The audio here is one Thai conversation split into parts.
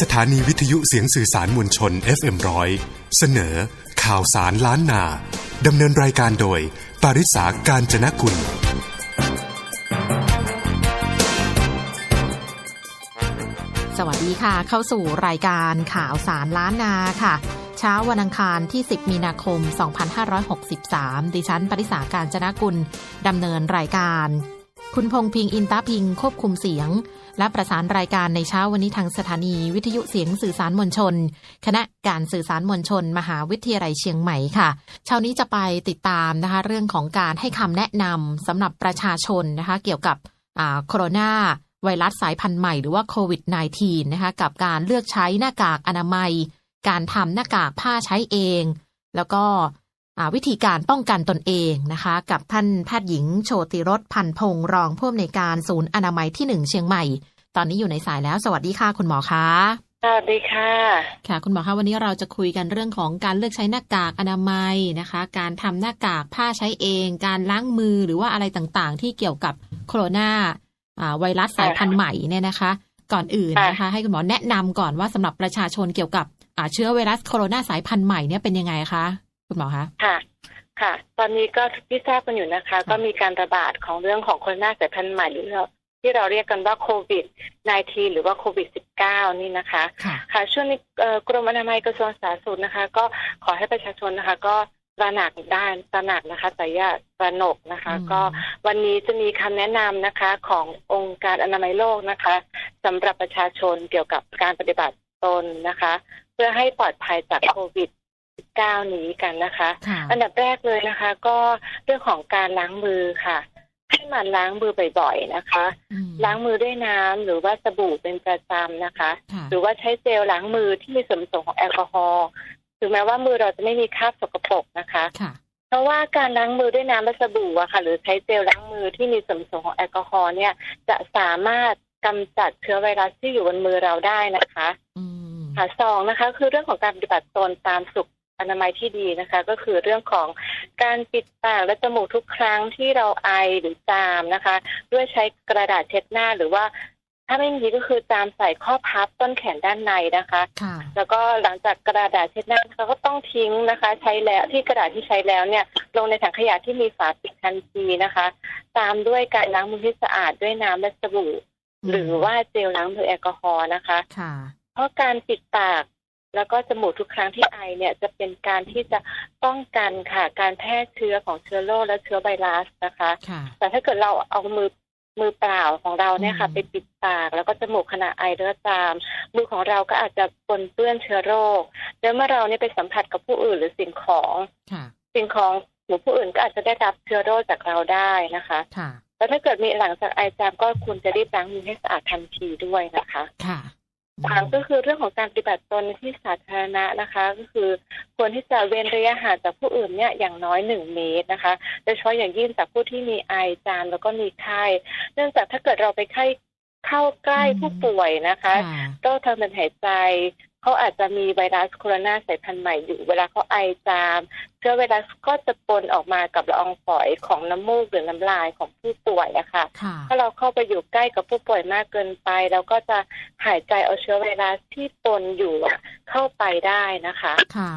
สถานีวิทยุเสียงสื่อสารมวลชน FM100 เสนอ ข่าวสารล้านนา ดำเนินรายการโดย ปาริสาการจนกุล สวัสดีค่ะ เข้าสู่รายการข่าวสารล้านนาค่ะ เช้าวันอังคารที่ 10 มีนาคม 2563 ดิฉันปริสาการจนกุล ดำเนินรายการ คุณพงพิงอินตาพิงควบคุมเสียง และประสานรายการในเช้าวันนี้ทางสถานีวิทยุเสียงสื่อสารมวลชน คณะการสื่อสารมวลชน มหาวิทยาลัยเชียงใหม่ค่ะ เช้านี้จะไปติดตามนะคะเรื่องของการให้คำแนะนำสำหรับประชาชนนะคะเกี่ยวกับโคโรนาไวรัสสายพันธุ์ใหม่หรือว่าโควิด -19 นะคะกับการเลือกใช้หน้ากากอนามัย การทำหน้ากากผ้าใช้เอง แล้วก็ วิธีการป้องกันตนเองนะคะ กับท่านแพทย์หญิงโชติรสพันพงศ์รองผู้อำนวยการศูนย์อนามัยที่หนึ่งเชียงใหม่ ตอนนี้อยู่ในสายแล้ว สวัสดีค่ะคุณหมอคะสวัสดีค่ะ ค่ะ คุณหมอคะวันนี้เราจะคุยกันเรื่องของการเลือกใช้หน้ากากอนามัยนะคะ การทำหน้ากากผ้าใช้เอง การล้างมือหรือว่าอะไรต่างๆ ที่เกี่ยวกับโคโรนาอ่าไวรัสสายพันธุ์ใหม่เนี่ยนะคะ ก่อนอื่นนะคะ ให้คุณหมอแนะนำก่อนว่าสำหรับประชาชนเกี่ยวกับอ่าเชื้อไวรัสโคโรนาสายพันธุ์ใหม่เนี่ยเป็นยังไงคะ คุณหมอคะค่ะ ค่ะ ตอนนี้ก็ที่ทราบกันอยู่นะคะ ก็มีการระบาดของเรื่องของโคโรนาสายพันธุ์ใหม่หรือเราที่เราเรียกกันว่าโควิด -19 หรือว่าโควิด -19 นี่นะคะ ค่ะค่ะช่วงนี้เอ่อกรมอนามัยกระทรวงสาธารณสุขนะคะ ก็ขอให้ประชาชนนะคะ ก็ตระหนักด้านตระหนักนะคะแต่อย่าตระหนกนะคะอืมก็วันนี้จะมีคำแนะนำนะคะขององค์การอนามัยโลกนะคะสำหรับประชาชนเกี่ยวกับการปฏิบัติตนนะคะ เพื่อให้ปลอดภัยจากโควิด -19 นี้กันนะคะค่ะอันดับแรกเลยนะคะ ก็เรื่องของการล้างมือค่ะ ให้หมันล้างมือบ่อยๆนะคะอืมล้างมือด้วยน้ำหรือว่าสบู่เป็นประจำนะคะค่ะหรือว่าใช้เจลล้างมือที่มีส่วนผสมของแอลกอฮอล์ถึงแม้ว่ามือเราจะไม่มีคราบสกปรกนะคะค่ะเพราะว่าการล้างมือด้วยน้ำและสบู่อะค่ะ หรือใช้เจลล้างมือที่มีส่วนผสมของแอลกอฮอล์เนี่ย จะสามารถกำจัดเชื้อไวรัสที่อยู่บนมือเราได้นะคะอืมค่ะสองนะคะ คือเรื่องของการปฏิบัติตนตามสุข อนามัยที่ดีนะคะ ก็คือเรื่องของการปิดปากและจมูกทุกครั้งที่เราไอหรือจามนะคะ ด้วยใช้กระดาษเช็ดหน้าหรือว่าถ้าไม่มีก็คือจามใส่ข้อพับต้นแขนด้านในนะคะค่ะแล้วก็หลังจากกระดาษเช็ดหน้าเขาก็ต้องทิ้งนะคะ ใช้แล้วที่กระดาษที่ใช้แล้วเนี่ย ลงในถังขยะที่มีฝาปิดทันทีนะคะ ตามด้วยการล้างมือที่สะอาดด้วยน้ำและสบู่หรือว่าเจลล้างมือแอลกอฮอล์นะคะค่ะเพราะการปิดปาก แล้วก็จมูกทุกครั้งที่ไอเนี่ยจะเป็นการที่จะป้องกันค่ะ การแพร่เชื้อของเชื้อโรคและเชื้อไวรัสนะคะค่ะแต่ถ้าเกิดเราเอามือมือเปล่าของเราเนี่ยค่ะอืมไปปิดปาก แล้วก็จมูกขณะไอหรือว่าจามมือของเราก็อาจจะปนเปื้อนเชื้อโรค แล้วเมื่อเราเนี่ยไปสัมผัสกับผู้อื่นหรือสิ่งของค่ะสิ่งของหรือผู้อื่นก็อาจจะได้รับเชื้อโรคจากเราได้นะคะค่ะแล้วถ้าเกิดมีหลังจากไอจามก็ควรจะรีบล้างมือให้สะอาดทันทีด้วยนะคะ ค่ะอืม สามก็คือเรื่องของการปฏิบัติตนในที่สาธารณะนะคะ ก็คือควรที่จะเว้นระยะห่างจากผู้อื่นเนี่ยอย่างน้อยหนึ่งเมตรนะคะโดยเฉพาะอย่างยิ่งจากผู้ที่มีไอจามแล้วก็มีไข้เนื่องจากถ้าเกิดเราไปใกล้เข้าใกล้ผู้ป่วยนะคะค่ะโรคทางเดินหายใจ เขาอาจจะมีไวรัสโคโรนาสายพันธุ์ใหม่อยู่ เวลาเขาไอจามเชื้อไวรัสก็จะปนออกมากับละอองฝอยของน้ำมูกหรือน้ำลายของผู้ป่วยอะค่ะค่ะถ้าเราเข้าไปอยู่ใกล้กับผู้ป่วยมากเกินไป เราก็จะหายใจเอาเชื้อไวรัสที่ปนอยู่อะเข้าไปได้นะคะ ค่ะ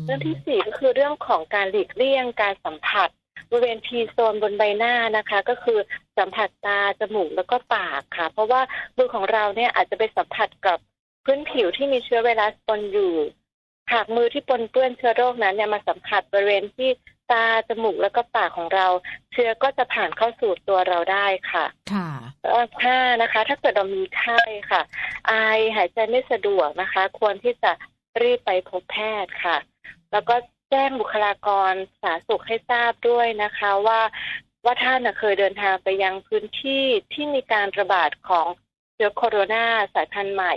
มเรื่องที่สี่ก็คือเรื่องของการหลีกเลี่ยงการสัมผัสบริเวณทีโซนบนใบหน้านะคะ ก็คือสัมผัสตาจมูกแล้วก็ปากค่ะ เพราะว่ามือของเราเนี่ยอาจจะไปสัมผัสกับ พื้นผิวที่มีเชื้อไวรัสปนอยู่ หากมือที่ปนเปื้อนเชื้อโรคนั้นเนี่ยมาสัมผัสบริเวณที่ตาจมูกแล้วก็ปากของเรา เชื้อก็จะผ่านเข้าสู่ตัวเราได้ค่ะ ค่ะแล้วห้านะคะ ถ้าเกิดเรามีไข้ค่ะ ไอหายใจไม่สะดวกนะคะ ควรที่จะรีบไปพบแพทย์ค่ะ แล้วก็แจ้งบุคลากรสาธารณสุขให้ทราบด้วยนะคะว่าว่าท่านน่ะเคยเดินทางไปยังพื้นที่ที่มีการระบาดของเชื้อโคโรนาสายพันธุ์ใหม่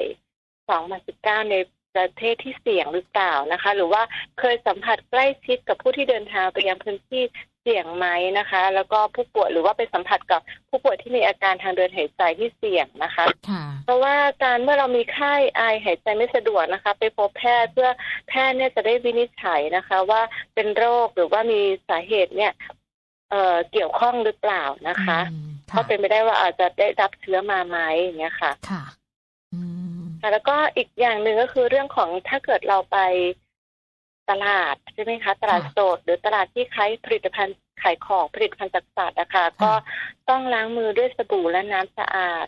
2019 ในประเทศที่เสี่ยงหรือเปล่านะคะ หรือว่าเคยสัมผัสใกล้ชิดกับผู้ที่เดินทางไปยังพื้นที่เสี่ยงไหมนะคะ แล้วก็ผู้ป่วยหรือว่าไปสัมผัสกับผู้ป่วยที่มีอาการทางเดินหายใจที่เสี่ยงนะคะค่ะเพราะว่าการเมื่อเรามีไข้ไอหายใจไม่สะดวกนะคะ ไปพบแพทย์เพื่อแพทย์เนี่ยจะได้วินิจฉัยนะคะ ว่าเป็นโรคหรือว่ามีสาเหตุเนี่ยเอ่อเกี่ยวข้องหรือเปล่านะคะอืมเพราะเป็นไปได้ว่าอาจจะได้รับเชื้อมาไหมอย่างเงี้ยค่ะค่ะอืมค่ะ แล้วก็อีกอย่างหนึ่งก็คือเรื่องของถ้าเกิดเราไปตลาดใช่ไหมคะ ตลาดค่ะสดหรือตลาดที่ขายผลิตภัณฑ์ขายของผลิตภัณฑ์จากสัตว์นะคะก็ต้องล้างมือด้วยสบู่และน้ำสะอาด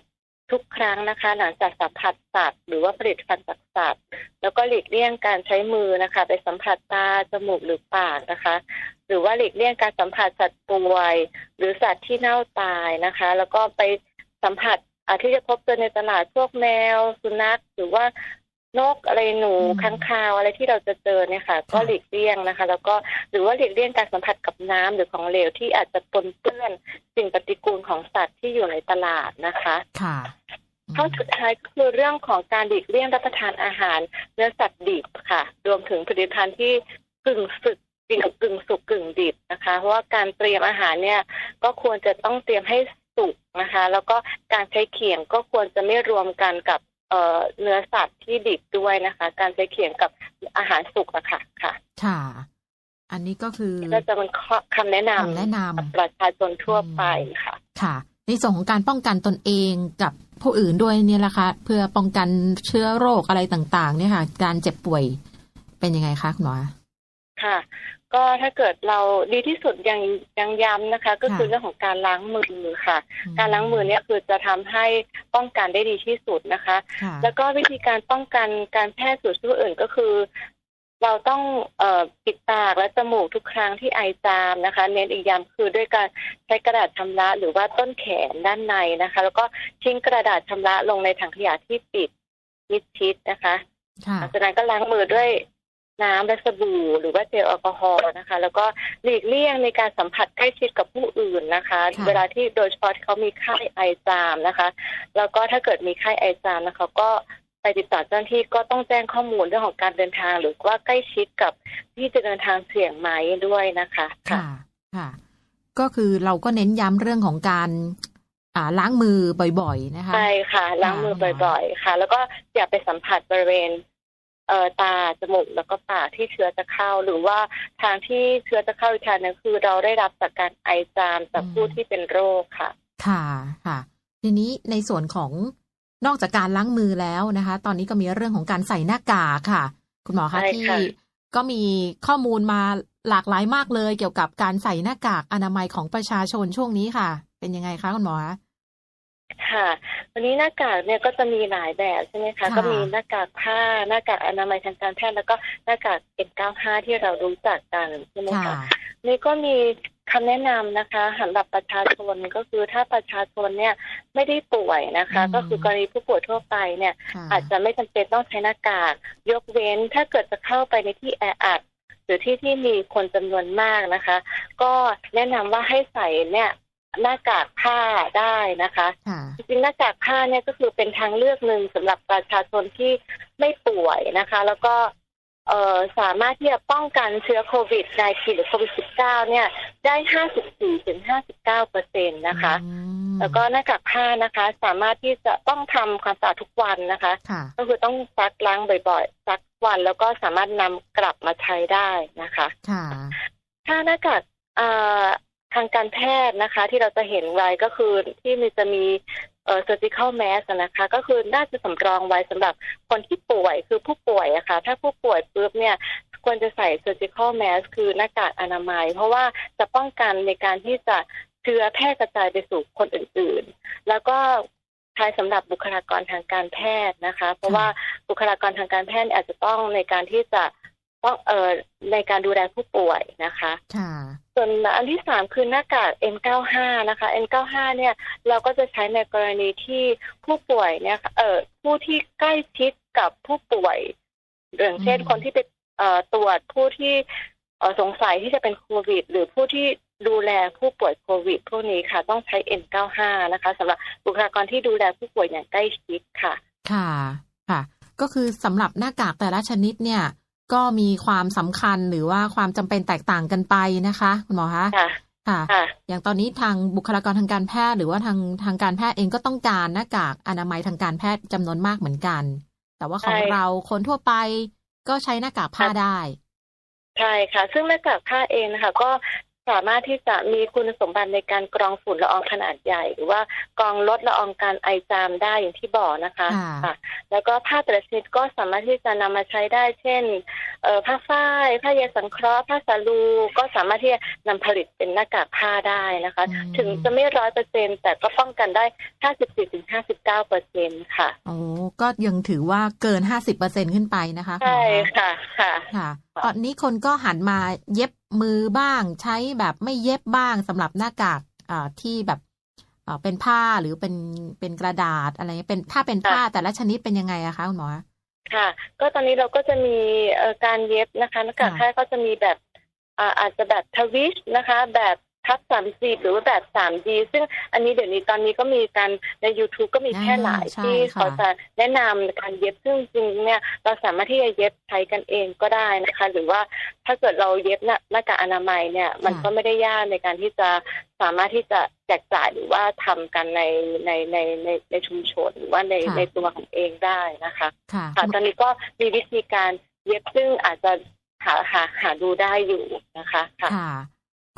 ทุกครั้งนะคะ หลังจากสัมผัสสัตว์หรือว่าผลิตภัณฑ์จากสัตว์ แล้วก็หลีกเลี่ยงการใช้มือนะคะ ไปสัมผัสตาจมูกหรือปากนะคะ หรือว่าหลีกเลี่ยงการสัมผัสสัตว์ป่วย หรือสัตว์ที่เน่าตายนะคะ แล้วก็ไปสัมผัสอา ที่จะพบเจอในตลาดพวกแมว สุนัขหรือว่านกอะไรหนูอืมค้างคาวอะไรที่เราจะเจอเนี่ยค่ะ ก็ค่ะหลีกเลี่ยงนะคะ แล้วก็หรือว่าหลีกเลี่ยงการสัมผัสกับน้ำหรือของเหลวที่อาจจะปนเปื้อนสิ่งปฏิกูลของสัตว์ที่อยู่ในตลาดนะคะค่ะอืมข้อสุดท้ายก็คือเรื่องของการหลีกเลี่ยงรับประทานอาหารเนื้อสัตว์ดิบค่ะ รวมถึงผลิตภัณฑ์ที่กึ่งสึกกึ่งกึ่งสุกกึ่งดิบนะคะ เพราะว่าการเตรียมอาหารเนี่ย ก็ควรจะต้องเตรียมให้ สุกนะคะ แล้วก็การใช้เขียงก็ควรจะไม่รวมกันกับเอ่อเนื้อสัตว์ที่ดิบด้วยนะคะ การใช้เขียงกับอาหารสุกอะค่ะค่ะ ค่ะ อันนี้ก็คือก็จะเป็นข้อคำแนะนำคำแนะนำกับประชาชนทั่วไปค่ะ ค่ะ ในส่วนของการป้องกันตนเองกับผู้อื่นด้วยเนี่ยละคะเพื่อป้องกันเชื้อโรคอะไรต่าง ๆ เนี่ยค่ะ การเจ็บป่วยเป็นยังไงคะคุณหมอค่ะ ก็ถ้าเกิดเราดีที่สุดยังยังย้ำนะคะ ก็คือค่ะเรื่องของการล้างมือค่ะ การล้างมือเนี่ยคือจะทำให้ป้องกันได้ดีที่สุดนะคะค่ะแล้วก็วิธีการป้องกันการแพร่สู่ผู้อื่นก็คือ เราต้องเอ่อปิดปากและจมูกทุกครั้งที่ไอจามนะคะ เน้นอีกย้ำคือด้วยการใช้กระดาษชำระหรือว่าต้นแขนด้านในนะคะ แล้วก็ทิ้งกระดาษชำระลงในถังขยะที่ปิดมิดชิดนะคะค่ะหลังจากนั้นก็ล้างมือด้วย น้ำและสบู่หรือว่าเจลแอลกอฮอล์นะคะ แล้วก็หลีกเลี่ยงในการสัมผัสใกล้ชิดกับผู้อื่นนะคะค่ะเวลาที่โดยเฉพาะที่เขามีไข้ไอจามนะคะ แล้วก็ถ้าเกิดมีไข้ไอจามนะคะก็ไปติดต่อเจ้าหน้าที่ก็ต้องแจ้งข้อมูลเรื่องของการเดินทาง หรือว่าใกล้ชิดกับที่จะเดินทางเสี่ยงไหมด้วยนะคะ ค่ะค่ะ ก็คือเราก็เน้นย้ำเรื่องของการอ่าล้างมือบ่อย ๆ นะคะใช่ค่ะ ล้างมือบ่อย ๆ ค่ะ แล้วก็อย่าไปสัมผัสบริเวณ เอ่อตาจมูกแล้วก็ปากที่เชื้อจะเข้า หรือว่าทางที่เชื้อจะเข้าอีกทางหนึงคือเราได้รับจากการไอจามจากอืมผู้ที่เป็นโรคค่ะ ค่ะค่ะ ทีนี้ในส่วนของนอกจากการล้างมือแล้วนะคะ ตอนนี้ก็มีเรื่องของการใส่หน้ากากค่ะ คุณหมอคะใช่ที่ค่ะก็มีข้อมูลมาหลากหลายมากเลย เกี่ยวกับการใส่หน้ากากอนามัยของประชาชนช่วงนี้ค่ะ เป็นยังไงคะคุณหมอคะ ค่ะวันนี้หน้ากากเนี่ยก็จะมีหลายแบบใช่ไหมคะค่ะ ก็มีหน้ากากผ้าหน้ากากอนามัยทางการแพทย์แล้วก็หน้ากาก N95 ที่เรารู้จักกันใช่ไหมค่ะ คะ นี่ก็มีคำแนะนำนะคะสำหรับประชาชนก็คือถ้าประชาชนเนี่ยไม่ได้ป่วยนะคะ อืม ก็คือกรณีผู้ป่วยทั่วไปเนี่ย ค่ะอาจจะไม่จำเป็นต้องใช้หน้ากากยกเว้นถ้าเกิดจะเข้าไปในที่แออัดหรือที่ที่มีคนจำนวนมากนะคะ ก็แนะนำว่าให้ใส่เนี่ย หน้ากากผ้าได้นะคะค่ะจริงๆหน้ากากผ้าเนี่ยก็คือเป็นทางเลือกหนึ่งสำหรับประชาชนที่ไม่ป่วยนะคะ แล้วก็เอ่อสามารถที่จะป้องกันเชื้อโควิด -19 หรือโควิด -19 เนี่ย ได้54ถึง59เปอร์เซ็นต์นะคะอืมแล้วก็หน้ากากผ้านะคะ สามารถที่จะต้องทำความสะอาดทุกวันนะคะค่ะก็คือต้องซักล้างบ่อยๆซักวันแล้วก็สามารถนำกลับมาใช้ได้นะคะ ค่ะ ถ้าหน้ากากเอ่อ ทางการแพทย์นะคะ ที่เราจะเห็นไว้ก็คือที่มันจะมีเอ่อ surgical mask นะคะ ก็คือน่าจะสำรองไว้สำหรับคนที่ป่วยคือผู้ป่วยอะค่ะ ถ้าผู้ป่วยปุ๊บเนี่ยควรจะใส่ surgical mask คือหน้ากากอนามัย เพราะว่าจะป้องกันในการที่จะเชื้อแพร่กระจายไปสู่คนอื่นๆ แล้วก็ใช้สำหรับบุคลากรทางการแพทย์นะคะ เพราะว่าบุคลากรทางการแพทย์อาจจะต้องในการที่จะต้องเอ่อในการดูแลผู้ป่วยนะคะ ค่ะ ส่วนอันที่สามคือหน้ากาก N95 นะคะ N95 เนี่ยเราก็จะใช้ในกรณีที่ผู้ป่วยเนี่ยค่ะเอ่อผู้ที่ใกล้ชิดกับผู้ป่วยอย่างเช่นอืมคนที่ไปเอ่อตรวจผู้ที่เอ่อสงสัยที่จะเป็นโควิด หรือผู้ที่ดูแลผู้ป่วยโควิดพวกนี้ค่ะ ต้องใช้ N95 นะคะสำหรับบุคลากรที่ดูแลผู้ป่วยอย่างใกล้ชิดค่ะ ค่ะค่ะ ก็คือสำหรับหน้ากากแต่ละชนิดเนี่ย ก็มีความสำคัญหรือว่าความจำเป็นแตกต่างกันไปนะคะคุณหมอคะค่ะค่ะค่ะ อย่างตอนนี้ทางบุคลากรทางการแพทย์ หรือว่าทางทางการแพทย์เองก็ต้องการหน้ากากอนามัยทางการแพทย์จำนวนมากเหมือนกัน แต่ว่าของใช่เราคนทั่วไปก็ใช้หน้ากากผ้าได้ ใช่ค่ะ ซึ่งหน้ากากผ้าเองนะคะก็ สามารถที่จะมีคุณสมบัติในการกรองฝุ่นละอองขนาดใหญ่ หรือว่ากรองลดละอองการไอจามได้อย่างที่บอกนะคะค่ะค่ะแล้วก็ผ้าแต่ละชนิดก็สามารถที่จะนำมาใช้ได้ เช่นเอ่อผ้าฝ้ายผ้าเยสังเคราะห์ผ้าสาลูก็สามารถที่จะนำผลิตเป็นหน้ากากผ้าได้นะคะอืมถึงจะไม่ร้อยเปอร์เซ็นแต่ก็ป้องกันได้54ถึง59เปอร์เซ็นค่ะโอ้ก็ยังถือว่าเกินห้าสิบเปอร์เซ็นขึ้นไปนะคะคุณหมใช่อคะค่ะค่ะค่ะ ตอนนี้คนก็หันมาเย็บ มือบ้าง ใช้แบบไม่เย็บบ้างสำหรับหน้ากากอ่าที่แบบอ่าเป็นผ้าหรือเป็นเป็นกระดาษอะไรเงี้ยเป็นถ้าเป็นผ้าแต่ละชนิดเป็นยังไงอะคะคุณหมอค่ะ ก็ตอนนี้เราก็จะมีเอ่อการเย็บนะคะหน้ากากค่ะผ้าก็จะมีแบบอ่าอาจจะแบบทวิสนะคะ แบบ ทับสามสีหรือว่าแบบสามดีซึ่งอันนี้เดี๋ยวนี้ตอนนี้ก็มีการใน YouTube ก็มีแพร่หลายอ่าใช่ที่ค่ะเขาจะแนะนำการเย็บซึ่งจริงๆเนี่ยเราสามารถที่จะเย็บใช้กันเองก็ได้นะคะ หรือว่าถ้าเกิดเราเย็บหน้าหน้ากากอนามัยเนี่ย มันก็ไม่ได้ยากในการที่จะสามารถที่จะแจกจ่ายหรือว่าทำกันในในในในในชุมชนหรือว่าในในตัวของเองได้นะคะค่ะค่ะตอนนี้ก็มีวิธีการเย็บซึ่งอาจจะหาหาหาดูได้อยู่นะคะค่ะ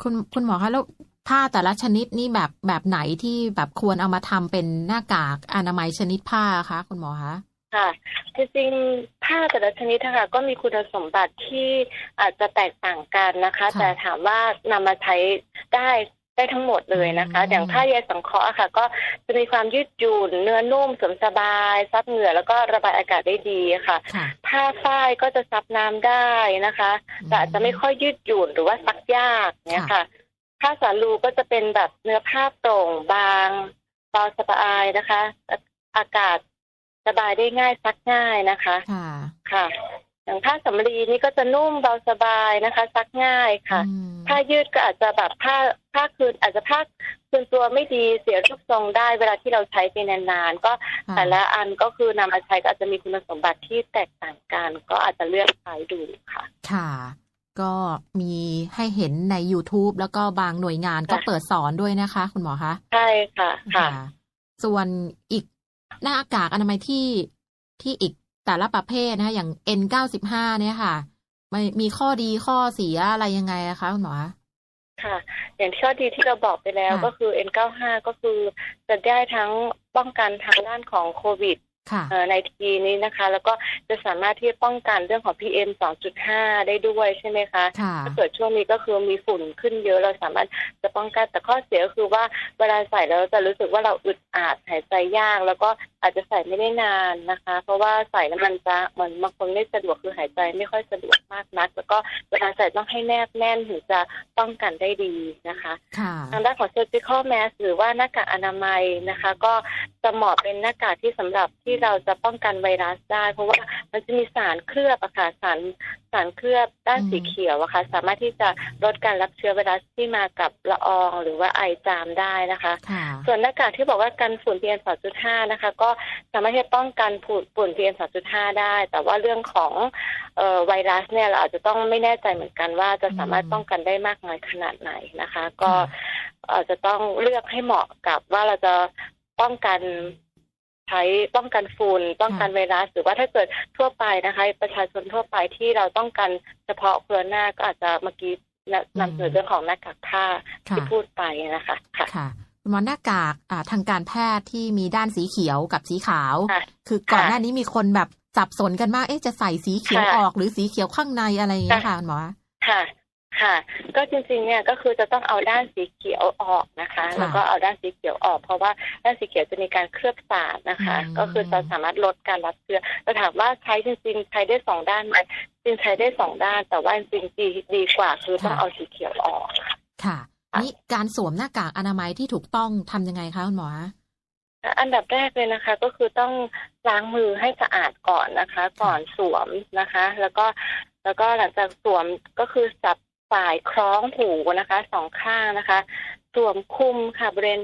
ค่ะคุณคุณหมอคะแล้วผ้าแต่ละชนิดนี่แบบแบบไหนที่แบบควรเอามาทำเป็นหน้ากากอนามัยชนิดผ้าคะคุณหมอคะค่ะจริงๆผ้าแต่ละชนิดนะคะก็มีคุณสมบัติที่อาจจะแตกต่างกันนะคะค่ะแต่ถามว่านำมาใช้ได้ ได้ทั้งหมดเลยนะคะอืมอย่างผ้าใยสังเคราะห์อะค่ะ ก็จะมีความยืดหยุ่นเนื้อนุ่มสวมสบาย ซับเหงื่อแล้วก็ระบายอากาศได้ดีค่ะค่ะผ้าฝ้ายก็จะซับน้ำได้นะคะแต่อาจจะไม่ค่อยยืดหยุ่นหรือว่าซักยากเนี่ยค่ะ ผ้าสาลูก็จะเป็นแบบเนื้อผ้าโปร่งบางเบาสบายนะคะอะอากาศสบายได้ง่ายซักง่ายนะคะ ค่ะค่ะ อย่างผ้าสำลีนี่ก็จะนุ่มเบาสบายนะคะ ซักง่ายค่ะอืมผ้ายืดก็อาจจะแบบผ้าผ้าคืนอาจจะผ้าคืนตัวไม่ดีเสียรูปทรงได้เวลาที่เราใช้ไปนานๆก็ค่ะแต่ละอันก็คือนำมาใช้ก็อาจจะมีคุณสมบัติที่แตกต่างกัน ก็อาจจะเลือกใช้ดูค่ะ ค่ะ ก็มีให้เห็นใน YouTube แล้วก็บางหน่วยงานก็ค่ะเปิดสอนด้วยนะคะ คุณหมอคะใช่ค่ะค่ะ ส่วนอีกหน้ากากอนามัยที่ที่อีก แต่ละประเภทนะคะอย่าง N95 เนี่ยค่ะมันมีข้อดีข้อเสียอะไรยังไงอะคะคุณหมอคะค่ะ อย่างที่ข้อดีที่เราบอกไปแล้วค่ะก็คือ N95 ก็คือจะได้ทั้งป้องกันทางด้านของโควิดค่ะเอ่อในทีนี้นะคะ แล้วก็จะสามารถที่จะป้องกันเรื่องของ PM 2.5 ได้ด้วยใช่ไหมคะค่ะถ้าเกิดช่วงนี้ก็คือมีฝุ่นขึ้นเยอะเราสามารถจะป้องกันแต่ข้อเสียก็คือว่าเวลาใส่แล้วจะรู้สึกว่าเราอึดอัดหายใจยาก แล้วก็อาจจะใส่ไม่ได้นานนะคะ เพราะว่าใส่แล้วมันจะเหมือนบางคนไม่สะดวกคือหายใจไม่ค่อยสะดวกมากนัก แล้วก็เวลาใส่ต้องให้แนบแน่นถึงจะป้องกันได้ดีนะคะค่ะทางด้านของ surgical mask หรือว่าหน้ากากอนามัยนะคะ ก็จะเหมาะเป็นหน้ากากที่สำหรับที่เราจะป้องกันไวรัสได้ เพราะว่า มันจะมีสารเคลือบอะค่ะสารสารเคลือบด้านอืมสีเขียวอะค่ะ สามารถที่จะลดการรับเชื้อไวรัสที่มากับละอองหรือว่าไอจามได้นะคะค่ะส่วนหน้ากากที่บอกว่ากันฝุ่น PM 2.5 นะคะ ก็สามารถที่จะป้องกันฝุ่นฝุ่น PM 2.5 ได้ แต่ว่าเรื่องของเอ่อไวรัสเนี่ยเราอาจจะต้องไม่แน่ใจเหมือนกันว่าจะสามารถอืมป้องกันได้มากน้อยขนาดไหนนะคะ ก็ค่ะอาจจะต้องเลือกให้เหมาะกับว่าเราจะป้องกัน ใช้ป้องกันฝุ่นป้องกันไวรัสหรือว่าถ้าเกิดทั่วไปนะคะ ประชาชนทั่วไปที่เราต้องการเฉพาะโคโรนาก็อาจจะเมื่อกี้นำเสนอเรื่องของหน้ากากผ้าค่ะที่พูดไปนะคะค่ะค่ะคุณหมอหน้ากากอ่าทางการแพทย์ที่มีด้านสีเขียวกับสีขาวค่ะคือก่อนค่ะหน้านี้มีคนแบบสับสนกันมาก เอ๊ะจะใส่สีเขียวค่ะออกหรือสีเขียวข้างในอะไรอย่างเงี้ยค่ะคุณหมอค่ะ ค่ะ ก็จริงๆเนี่ยก็คือจะต้องเอาด้านสีเขียวออกนะคะค่ะแล้วก็เอาด้านสีเขียวออก เพราะว่าด้านสีเขียวจะมีการเคลือบสารนะคะอืมก็คือจะสามารถลดการรับเชื้อแต่ถามว่าใช้จริงๆใช้ได้สองด้านไหมจริงใช้ได้สองด้าน แต่ว่าจริงๆดีดีกว่าคือต้องเอาสีเขียวออกค่ะค่ะนี่การสวมหน้ากากอนามัยที่ถูกต้องทำยังไงคะคุณหมอคะอันดับแรกเลยนะคะก็คือต้องล้างมือให้สะอาดก่อนนะคะ ก่อนสวมนะคะ แล้วก็แล้วก็หลังจากสวมก็คือจับ สายคล้องหูนะคะสองข้างนะคะสวมคลุมค่ะบริเวณ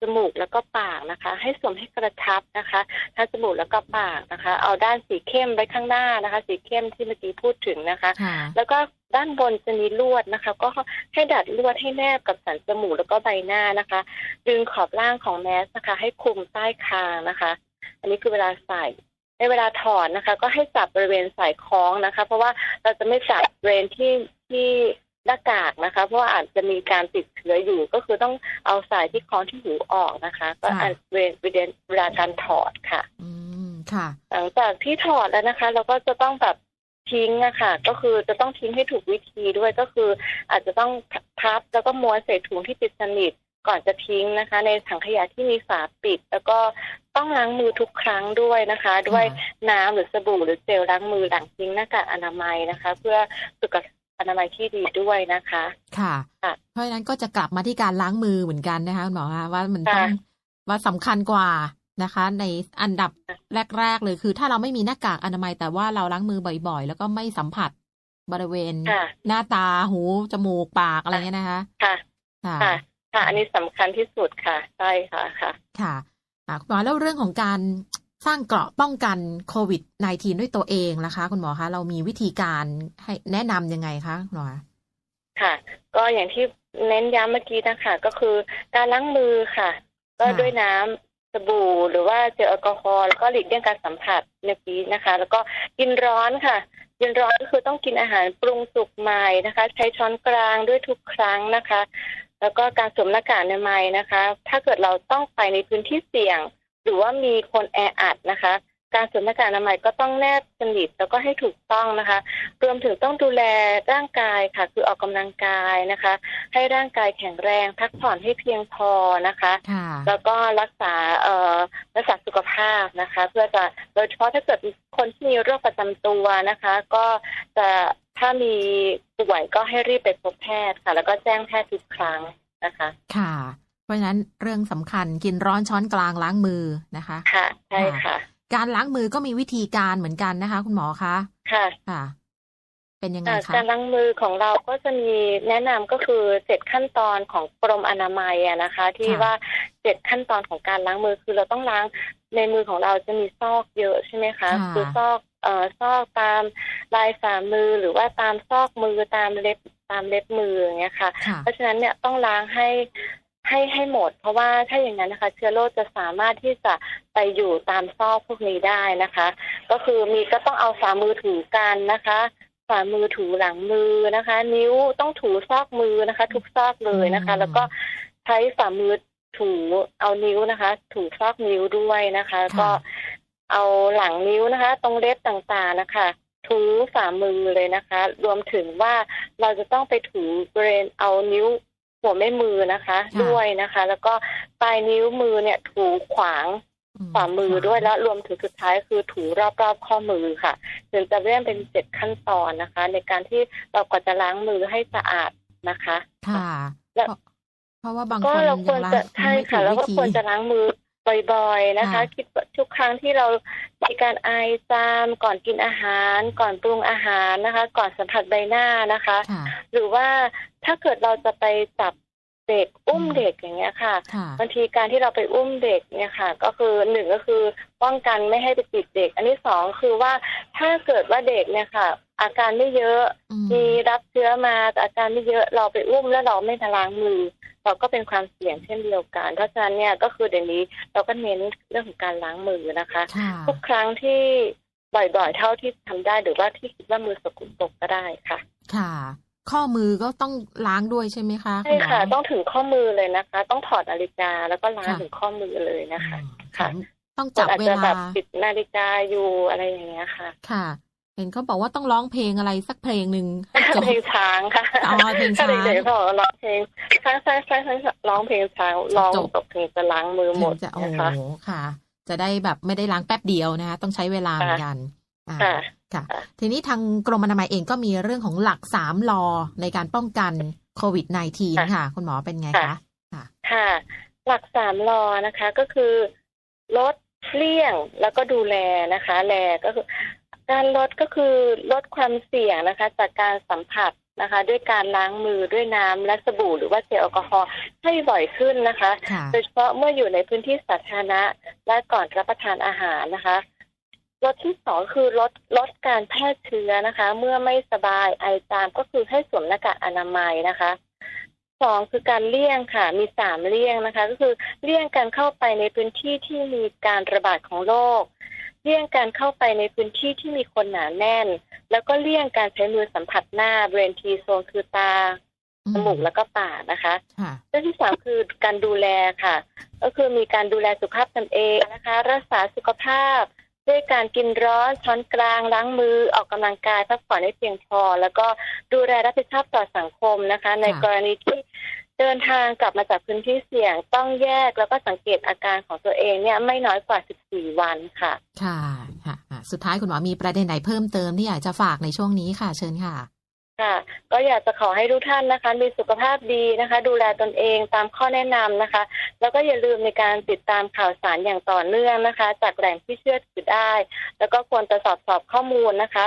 จมูกแล้วก็ปากนะคะ ให้สวมให้กระชับนะคะทั้งจมูกแล้วก็ปากนะคะ เอาด้านสีเข้มไว้ข้างหน้านะคะ สีเข้มที่เมื่อกี้พูดถึงนะคะค่ะแล้วก็ด้านบนจะมีลวดนะคะ ก็ให้ดัดลวดให้แนบกับสันจมูกแล้วก็ใบหน้านะคะ ดึงขอบล่างของแมสนะคะ ให้คลุมใต้คางนะคะ อันนี้คือเวลาใส่ในเวลาถอดนะคะ ก็ให้จับบริเวณสายคล้องนะคะ เพราะว่าเราจะไม่จับบริเวณที่ ที่หน้ากากนะคะ เพราะว่าอาจจะมีการติดเชื้ออยู่ก็คือต้องเอาสายที่คล้องที่หูออกนะคะ ก็ค่ะอันเวเวลาเวลาการถอดค่ะ อืมค่ะ หลังจากที่ถอดแล้วนะคะ เราก็จะต้องแบบทิ้งอะค่ะ ก็คือจะต้องทิ้งให้ถูกวิธีด้วยก็คือ อาจจะต้องพับแล้วก็ม้วนใส่ถุงที่ปิดสนิทก่อนจะทิ้งนะคะ ในถังขยะที่มีฝาปิด แล้วก็ต้องล้างมือทุกครั้งด้วยนะคะ ด้วยน้ำหรือสบู่หรือเจลล้างมือหลังทิ้งหน้ากากอนามัยนะคะ เพื่อสุข อนามัยที่ดีด้วยนะคะค่ะค่ะ เพราะฉะนั้นก็จะกลับมาที่การล้างมือเหมือนกันนะคะคุณหมอคะว่ามันต้องค่ะว่าสำคัญกว่านะคะ ในอันดับแรก ๆ เลยคือถ้าเราไม่มีหน้ากากอนามัยแต่ว่าเราล้างมือบ่อยๆ แล้วก็ไม่สัมผัสบริเวณค่ะหน้าตาหูจมูกปากอะไรเงี้ยนะคะ ค่ะ ค่ะค่ะค่ะอันนี้สำคัญที่สุดค่ะ ใช่ค่ะ ค่ะ ค่ะอะคุณหมอแล้วเรื่องของการ สร้างเกราะป้องกันโควิด -19 ด้วยตัวเองนะคะ คุณหมอคะเรามีวิธีการให้แนะนำยังไงคะคุณหมอคะค่ะ ก็อย่างที่เน้นย้ำเมื่อกี้นะคะก็คือการล้างมือค่ะ ก็ด้วยน้ำสบู่หรือว่าเจลแอลกอฮอล์แล้วก็หลีกเลี่ยงการสัมผัสเมื่อกี้นะคะ แล้วก็กินร้อนค่ะกินร้อนก็คือต้องกินอาหารปรุงสุกใหม่นะคะ ใช้ช้อนกลางด้วยทุกครั้งนะคะ แล้วก็การสวมหน้ากากอนามัยนะคะ ถ้าเกิดเราต้องไปในพื้นที่เสี่ยง หรือว่ามีคนแออัดนะคะ การสวมหน้ากากอนามัยก็ต้องแนบสนิทแล้วก็ให้ถูกต้องนะคะ รวมถึงต้องดูแลร่างกายค่ะ คือออกกำลังกายนะคะ ให้ร่างกายแข็งแรง พักผ่อนให้เพียงพอนะคะค่ะแล้วก็รักษาเอ่อรักษาสุขภาพนะคะ เพื่อจะโดยเฉพาะถ้าเกิดคนที่มีโรคประจำตัวนะคะ ก็จะถ้ามีป่วยก็ให้รีบไปพบแพทย์ค่ะ แล้วก็แจ้งแพทย์ทุกครั้งนะคะ ค่ะเพ ราะฉะนั้นเรื่องสำคัญกินร้อนช้อนกลางล้างมือนะคะ ค่ะใช่ค่ะ การล้างมือก็มีวิธีการเหมือนกันนะคะ คุณหมอคะค่ะค่ะเป็นยังไงอ่าคะการล้างมือของเราก็จะมีแนะนำก็คือเจ็ดขั้นตอนของกรมอนามัยอะนะคะ ที่ว่าเจ็ดขั้นตอนของการล้างมือคือเราต้องล้างในมือของเราจะมีซอกเยอะใช่ไหมคะค่ะคือซอกเอ่อซอกตามลายฝ่ามือหรือว่าตามซอกมือตามเล็บตามเล็บมืออย่างเงี้ยค่ะค่ะเพราะฉะนั้นเนี่ยต้องล้างให้ ให้ให้หมด เพราะว่าถ้าอย่างนั้นนะคะ เชื้อโรคจะสามารถที่จะไปอยู่ตามซอกพวกนี้ได้นะคะ ก็คือมีก็ต้องเอาฝ่ามือถูกันนะคะฝ่ามือถูหลังมือนะคะ นิ้วต้องถูซอกมือนะคะ ทุกซอกเลยนะคะอืมแล้วก็ใช้ฝ่ามือถูเอานิ้วนะคะ ถูซอกนิ้วด้วยนะคะ ก็เอาหลังนิ้วนะคะ ตรงเล็บต่างๆนะคะถูฝ่ามือเลยนะคะ รวมถึงว่าเราจะต้องไปถูบริเวณเอานิ้ว หัวแม่มือนะคะค่ะด้วยนะคะ แล้วก็ปลายนิ้วมือเนี่ยถูขวางฝ่ามือด้วยแล้วรวมถึงสุดท้ายคือถูรอบๆข้อมือค่ะถึงจะเรียกเป็นเจ็ดขั้นตอนนะคะ ในการที่เราก็จะล้างมือให้สะอาดนะคะ ค่ะแล้วเพราะเพราะว่าบางก็คนเราควรยังล้างจะใช่ไม่ถูค่ะกเราวิก็ธีควรจะล้างมือ บ่อยๆนะคะค่ะคิดว่าทุกครั้งที่เรามีการไอจามก่อนกินอาหาร ก่อนปรุงอาหารนะคะ ก่อนสัมผัสใบหน้านะคะค่ะหรือว่าถ้าเกิดเราจะไปจับเด็กอุ้มอืมเด็กอย่างเงี้ยค่ะค่ะบางทีการที่เราไปอุ้มเด็กเนี่ยค่ะ ก็คือหนึ่งก็คือป้องกันไม่ให้ไปติดเด็ก อันที่สองคือว่าถ้าเกิดว่าเด็กเนี่ยค่ะ อาการไม่เยอะอืมมีรับเชื้อมาแต่อาการไม่เยอะเราไปอุ้มแล้วเราไม่ล้างมือ เราก็เป็นความเสี่ยงเช่นเดียวกัน เพราะฉะนั้นเนี่ยก็คือเดี๋ยวนี้เราก็เน้นเรื่องของการล้างมือนะคะค่ะทุกครั้งที่บ่อยๆ เท่าที่ทำได้หรือว่าที่คิดว่ามือสกปรกก็ได้ค่ะ ค่ะ ข้อมือก็ต้องล้างด้วยใช่ไหมคะใช่ค่ะณหมต้องถึงข้อมือเลยนะคะ ต้องถอดนาฬิกาแล้วก็ล้างค่ะถึงข้อมือเลยนะคะอืมค่ะ ต้องคนจับอาจเวจะลาแบบปิดนาฬิกาอยู่อะไรอย่างเงี้ยค่ะ ค่ะ เห็นเขาบอกว่าต้องร้องเพลงอะไรสักเพลงหนึ่งให้จบเพลงช้างค่ะอ๋อเพลงช้างถ้เด็กๆเขาบอกว่าร้องเพลงช้างช้างช้างช้างร้องเพลงช้างร้องจบตกถึงจะล้างมือหมดถึงจะโอ้นะคะโหค่ะ จะได้แบบไม่ได้ล้างแป๊บเดียวนะคะต้องใช้เวลาเหมือนกันอ่าค่ะค่ะค่ะ ทีนี้ทางกรมอนามัยเองก็มีเรื่องของหลักสามลอในการป้องกันโควิด -19 ค่ะ คุณหมอเป็นไงคะค่ะ หลักสามรอนะคะก็คือลดเลี่ยงแล้วก็ดูแลนะคะ แลก็คือ การลดก็คือลดความเสี่ยงนะคะ จากการสัมผัสนะคะ ด้วยการล้างมือด้วยน้ำและสบู่หรือว่าเจลแอลกอฮอล์ให้บ่อยขึ้นนะคะค่ะโดยเฉพาะเมื่ออยู่ในพื้นที่สาธารณะ และก่อนรับประทานอาหารนะคะลดที่สองคือลดลดการแพร่เชื้อนะคะ เมื่อไม่สบายไอจามก็คือให้สวมหน้ากากอนามัยนะคะสองคือการเลี่ยงค่ะ มีสามเลี่ยงนะคะ ก็คือเลี่ยงการเข้าไปในพื้นที่ที่มีการระบาดของโรค เลี่ยงการเข้าไปในพื้นที่ที่มีคนหนาแน่น แล้วก็เลี่ยงการใช้มือสัมผัสหน้าเบรนทีโซนคือตาจมูกแล้วก็ปากนะคะค่ะเรื่องที่สามคือการดูแลค่ะ ก็คือมีการดูแลสุขภาพตนเองนะคะ รักษาสุขภาพ ด้วยการกินร้อนช้อนกลางล้างมือออกกำลังกายพักผ่อนให้เพียงพอ แล้วก็ดูแลรับผิดชอบต่อสังคมนะคะ ในค่ะกรณีที่ เดินทางกลับมาจากพื้นที่เสี่ยงต้องแยกแล้วก็สังเกตอาการของตัวเองเนี่ยไม่น้อยกว่า 14 วันค่ะ ค่ะค่ะอะ สุดท้ายคุณหมอมีประเด็นไหนเพิ่มเติมที่อยากจะฝากในช่วงนี้ค่ะ เชิญค่ะ ค่ะ ก็อยากจะขอให้ทุกท่านนะคะ มีสุขภาพดีนะคะ ดูแลตนเองตามข้อแนะนำนะคะ แล้วก็อย่าลืมในการติดตามข่าวสารอย่างต่อเนื่องนะคะ จากแหล่งที่เชื่อถือได้ แล้วก็ควรจะสอบสอบข้อมูลนะคะ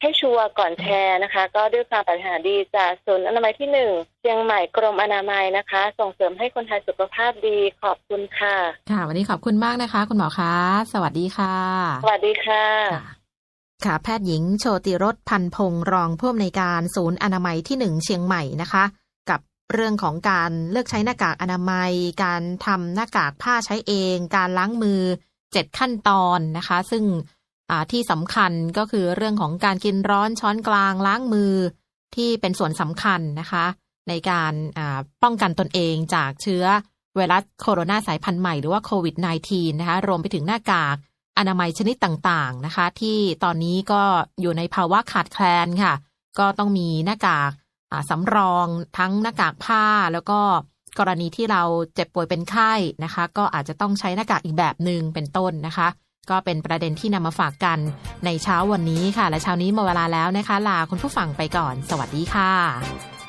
ให้ชัวร์ก่อนแชร์นะคะ ก็ด้วยความปรารถนาดีจากศูนย์อนามัยที่หนึ่งเชียงใหม่กรมอนามัยนะคะ ส่งเสริมให้คนไทยสุขภาพดีขอบคุณค่ะ ค่ะ วันนี้ขอบคุณมากนะคะ คุณหมอคะ สวัสดีค่ะ สวัสดีค่ะค่ะค่ะแพทย์หญิงโชติรสพันพงศ์รองผู้อำนวยการศูนย์อนามัยที่หนึ่งเชียงใหม่นะคะ กับเรื่องของการเลือกใช้หน้ากากอนามัย การทำหน้ากากผ้าใช้เอง การล้างมือเจ็ดขั้นตอนนะคะ ซึ่งอ่า ที่สำคัญก็คือเรื่องของการกินร้อนช้อนกลางล้างมือที่เป็นส่วนสำคัญนะคะ ในการป้องกันตนเองจากเชื้อไวรัสโคโรนาสายพันธุ์ใหม่หรือว่าโควิด -19 นะคะ รวมไปถึงหน้ากากอนามัยชนิดต่างๆนะคะ ที่ตอนนี้ก็อยู่ในภาวะขาดแคลนค่ะ ก็ต้องมีหน้ากากสำรองทั้งหน้ากากผ้าแล้วก็กรณีที่เราเจ็บป่วยเป็นไข้นะคะ ก็อาจจะต้องใช้หน้ากากอีกแบบหนึ่งเป็นต้นนะคะ ก็เป็นประเด็นที่นำมาฝากกันในเช้าวันนี้ค่ะ และเช้านี้หมดเวลาแล้วนะคะ ลาคุณผู้ฟังไปก่อน สวัสดีค่ะ